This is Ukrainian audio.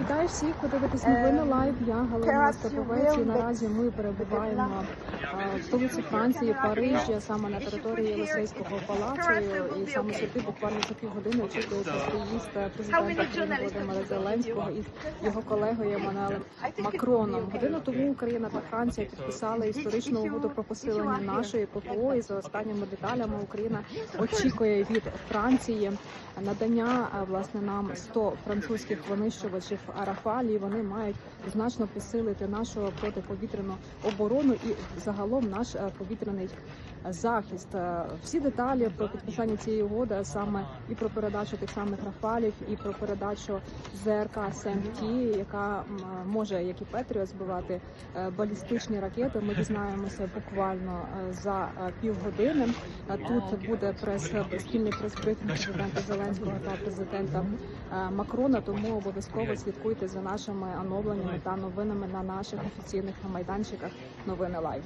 Вітаю всіх, ви дивитесь новини лайв. Я Галина Perhaps. І наразі ми перебуваємо е, в столиці Франції, Парижі, саме на території Єлисейського палацу. І саме сюди буквально за півгодини очікується приїзд президента України Володимира Зеленського із його колегою Еммануелем Макроном. Годину тому Україна та Франція підписали історичну угоду про посилення нашої ППО. І за останніми деталями Україна очікує від Франції надання е, власне нам 100 французьких винищувачів Рафалі. Вони мають значно посилити нашу протиповітряну оборону і загалом наш е, повітряний захист. Е, Всі деталі про підписання цієї угоди, саме і про передачу тих самих Рафалів, і про передачу ЗРК СМТ, яка може, як і Петріо, збивати е, балістичні ракети. Ми дізнаємося буквально е, за е, півгодини. Е, Тут буде прес спільний прес-брифінг президента Зеленського та президента е, Макрона. Тому обов'язково слідкуйте за нашими оновленнями та новинами на наших офіційних майданчиках. Новини лайв.